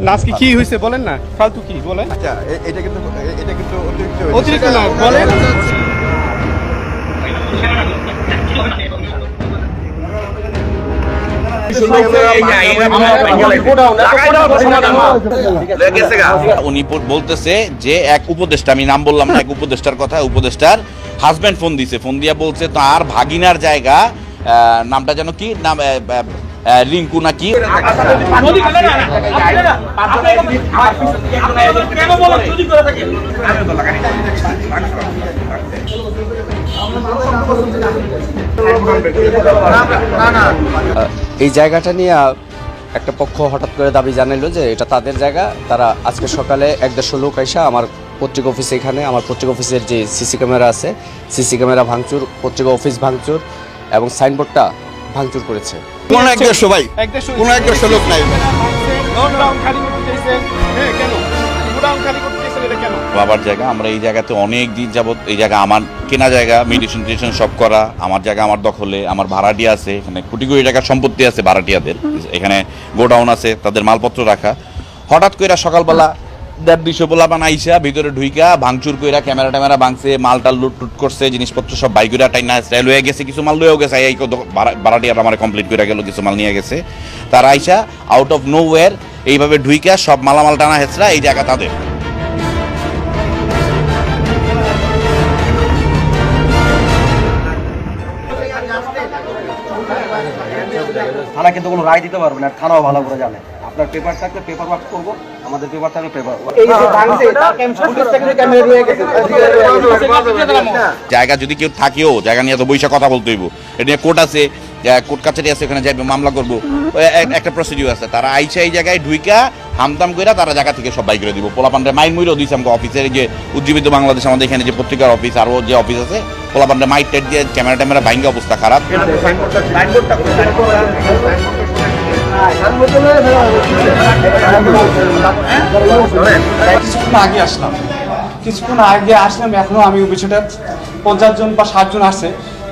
না আজকে কি হয়েছে বলেন না? ফালতু কি? বলেন। আচ্ছা এটা কিন্তু এটা কিন্তু অতিরিক্ত অতিরিক্ত না বলেন। উনি বলতেছে যে এক উপদেষ্টা আমি নাম বললাম না এক উপদেষ্টার কথা উপদেষ্টার হাজব্যান্ড ফোন দিছে। ফোন দিয়া বলছে তার ভাগিনার জায়গা আহ, নামটা যেন কি? নাম রিঙ্কু নাকি এই জায়গাটা নিয়ে একটা পক্ষ হঠাৎ করে দাবি জানাইলো যে এটা তাদের জায়গা। তারা আজকে সকালে এক দেড়শো লোক আইসা আমার পত্রিকা অফিস এখানে, আমার পত্রিকা অফিসের যে সিসি ক্যামেরা আছে, সিসি ক্যামেরা ভাঙচুর, পত্রিকা অফিস ভাঙচুর এবং সাইনবোর্ডটা ভাঙচুর করেছে। কোন এক দেড়শো ভাই। কোন এক দেড়শো লোক নাই। বাবার জায়গা আমরা এই জায়গাতে অনেক দিন যাবত এই জায়গা আমার কেনা জায়গা মেডিসিন টেডিশন সব করা আমার জায়গা আমার দখলে আমার ভাড়াটিয়া আছে এখানে কোটি কোটি টাকার সম্পত্তি আছে ভাড়াটিয়াদের। এখানে গোডাউন আছে তাদের মালপত্র রাখা। হঠাৎ করে সকালবেলা দেড় দুইশো পোলা আইসা ভিতরে ঢুইকা, ভাঙচুর কইরা ক্যামেরা ট্যামেরা ভাঙছে, মালটাল লুট টুট করছে, জিনিসপত্র সব বাইকুরা টাইনা স্টাইল হয়ে গেছে, কিছু মাল লয়েও গেছে, এই ভাড়াটিয়ার আমার কমপ্লিট করে গেল, কিছু মাল নিয়ে গেছে। তারা আইসা আউট অফ নো ওয়ার এইভাবে ঢুইকা, সব মালামাল টানা হেঁচড়া, এই জায়গা তাদের। থানা কিন্তু কোনো রায় দিতে পারবে না থানাও ভালো করে জানে। আপনার পেপার থাকলে পেপার ওয়ার্ক করব আমাদের পেপার থাকলে পেপার জায়গা যদি কেউ থাকেও জায়গা নিয়ে তো বৈশা কথা বলতে হইব। এটা নিয়ে কোর্ট আছে কোর্ট কাছারি আছে, ওখানে যাইবে, মামলা করব। একটা প্রসিডিউর আছে। তারা আইসা এই জায়গায় ঢুইকা, হামদাম কইরা তারা জায়গা থেকে সব বাই করে দিব। পোলাপান্ডে মাইন মুইরও দিয়েছে আমাকে অফিসের যে উজ্জীবিত বাংলাদেশ, আমাদের এখানে যে পত্রিকার অফিস আরও যে অফিস আছে পোলাপান্ডে মাইট টাইট দিয়ে ক্যামেরা ট্যামেরা ভাঙ্গা অবস্থা খারাপ। কিছুক্ষণ আগে আসলাম। কিছুক্ষণ আগে আসলাম, এখনও আমি বিষয়টা পঞ্চাশ জন বা ষাট জন আসছে।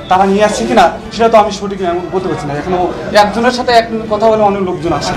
তারা নিয়ে আসছে কিনা, সেটা তো আমি সঠিক বলতে পারছি না। এখনও একজনের সাথে এক কথা বলে অনেক লোকজন আসে